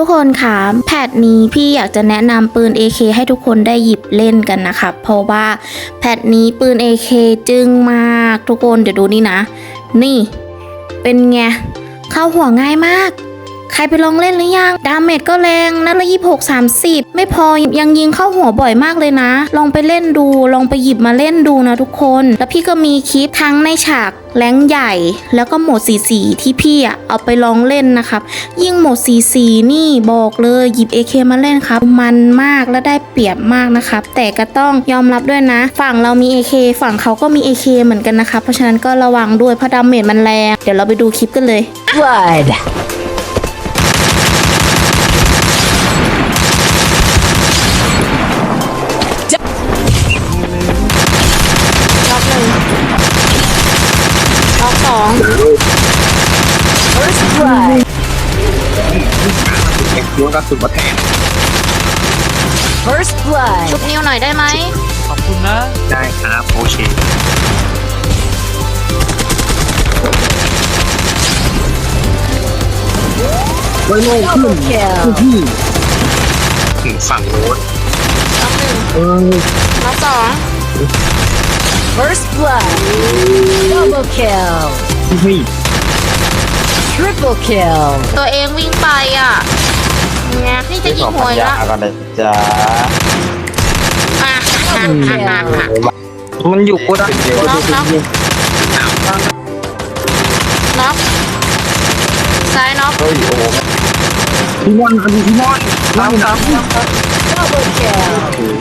ทุกคนคะแพทนี้พี่อยากจะแนะนำปืน AK ให้ทุกคนได้หยิบเล่นกันนะคะเพราะว่าแพทนี้ปืน AK จึงมากทุกคนเดี๋ยวดูนี่นะ นี่ เป็นไงเข้าหัวง่ายมาก ใครไปลองเล่นหรือยัง ดาเมจก็แรงนัดละยี่หกสามสิบไม่พอยังยิงเข้าหัวบ่อยมากเลยนะ ลองไปเล่นดู ลองไปหยิบมาเล่นดูนะทุกคน แล้วพี่ก็มีคลิปทั้งในฉากแรงใหญ่ แล้วก็โหมดสีสีที่พี่อะเอาไปลองเล่นนะครับ ยิ่งโหมดสีสีนี่บอกเลยหยิบ AK มาเล่นครับ มันมากและได้เปรียบมากนะครับ แต่ก็ต้องยอมรับด้วยนะ ฝั่งเรามี AK ฝั่งเขาก็มี AK เหมือนกันนะคะเพราะฉะนั้นก็ระวังด้วยเพราะดาเมจมันแรง เดี๋ยวเราไปดูคลิปกันเลย Blood. อบสอง First blood. เอ็กซ์ดวงกระสุนมาแทน First blood. ชุบนิ้วหน่อยได้ไหม ขอบคุณนะ ได้ครับโอเค ไว้โล่งขึ้น Double kill. พี่ถึงฝั่งโน้นรอบหนึ่งเออรอบสอง First blood. Double kill. พี่ Triple kill. ตัวเองวิ่งไปอะไงนี่จะยิงหัวอีกแล้วก่อนเลยจ้าอะ Double kill. มันอยู่โกดังน็อกน็อกน็อกซ้ายน็อกเฮ้ยโอ้โหพี่มอนอันนี้พี่มอนตามตาม Double kill.